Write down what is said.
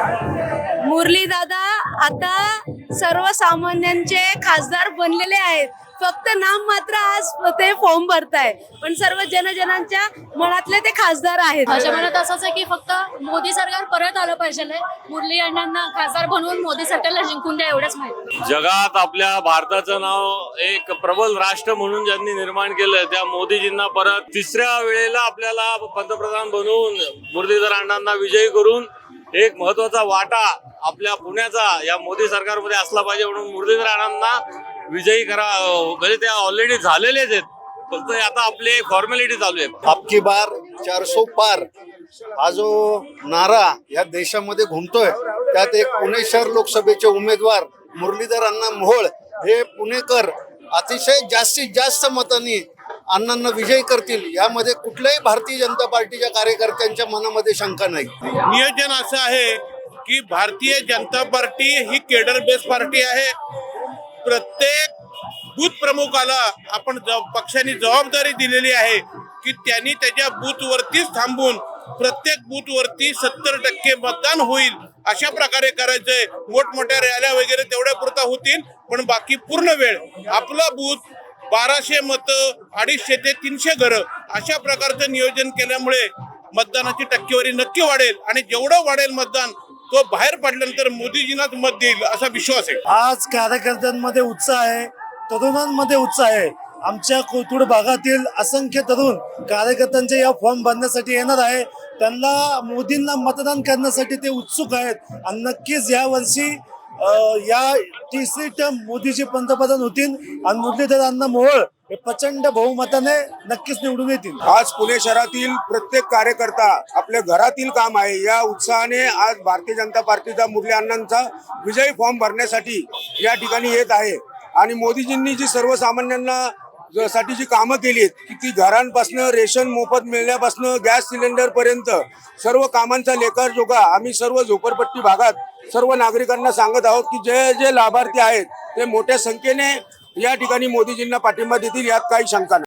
मुरली दादा आता सर्वसामान्यांचे खासदार बनलेले आहेत. फक्त नाम मात्र आज ते फॉर्म भरताय. पण सर्व जनजनांच्या मनातले ते खासदार आहेत. माझ्या मनात असंच आहे की फक्त मोदी सरकार परत आलं पाहिजे मुरली अण्णांना खासदार बनवून मोदी सरकारला जिंकून द्या एवढंच माहिती जगात आपल्या भारताचं नाव एक प्रबल राष्ट्र म्हणून ज्यांनी निर्माण केलं त्या मोदीजींना परत तिसऱ्या वेळेला आपल्याला पंतप्रधान बनवून मुरलीधर अण्णांना विजयी करून एक महत्त्वाचा वाटा आपल्या पुण्याचा या मोदी सरकारमध्ये असला पाहिजे म्हणून मुरलीधर राणांना विजयी करा म्हणजे त्या ऑलरेडी झालेलेच आहेत. फक्त आता आपली फॉर्मॅलिटी चालू आहे. आपकी बार चारसो पार. हा जो नारा या देशामध्ये घुमतोय त्यात एक पुणे शहर लोकसभेचे उमेदवार मुरलीधर अण्णा मोहोळ हे पुणेकर अतिशय जास्तीत जास्त मतांनी अण्णांना विजय करतील यामध्ये कुठल्याही भारतीय जनता पार्टीच्या कार्यकर्त्यांच्या मनामध्ये शंका नाही. नियोजन असं आहे की भारतीय जनता पार्टी ही केडर बेस पार्टी आहे. प्रत्येक बूथ प्रमुखाला आपण ज- पक्षाने जबाबदारी दिलेली आहे की त्यांनी त्याच्या बूथवरतीच थांबून प्रत्येक बूथवरती सत्तर टक्के मतदान होईल अशा प्रकारे करायचंय. मोठमोठ्या रॅल्या वगैरे तेवढ्या पुरता होतील पण बाकी पूर्ण वेळ आपला बूथ बाराशे मतं अडीचशे ते तीनशे घरं अशा प्रकारचं नियोजन केल्यामुळे मतदानाची टक्केवारी नक्की वाढेल आणि जेवढं वाढेल मतदान तो बाहेर पडल्यानंतर मोदीजींनाच मत देईल असा विश्वास आहे. आज कार्यकर्त्यांमध्ये उत्साह आहे तरुणांमध्ये उत्साह आहे. आमच्या कोथरूड भागातील असंख्य तरुण कार्यकर्त्यांचे या फॉर्म भरण्यासाठी येणार आहे. त्यांना मोदींना मतदान करण्यासाठी ते उत्सुक आहेत. आणि नक्कीच यावर्षी या तिसरी टर्म मोदीचे पंतप्रधान होतील आणि मुरलीधरांना अण्णा मोहोळ हे प्रचंड बहुमताने नक्कीच निवडून येतील. आज पुणे शहरातील प्रत्येक कार्यकर्ता आपल्या घरातील काम आहे. या उत्साहाने आज भारतीय जनता पार्टीचा मुरली अण्णांचा विजयी फॉर्म भरण्यासाठी या ठिकाणी येत आहे. आणि मोदीजींनी जी सर्वसामान्यांना साठी जी कामं केली आहेत की ती घरांपासनं रेशन मोफत मिळण्यापासनं गॅस सिलेंडर पर्यंत सर्व कामांचा लेखाजोखा आम्ही सर्व झोपडपट्टी भागात सर्व नागरिकांना सांगत आहोत की जे जे लाभार्थी आहेत ते मोठ्या संख्येने या ठिकाणी मोदीजींना पाठिंबा देतील यात काही शंका नाही.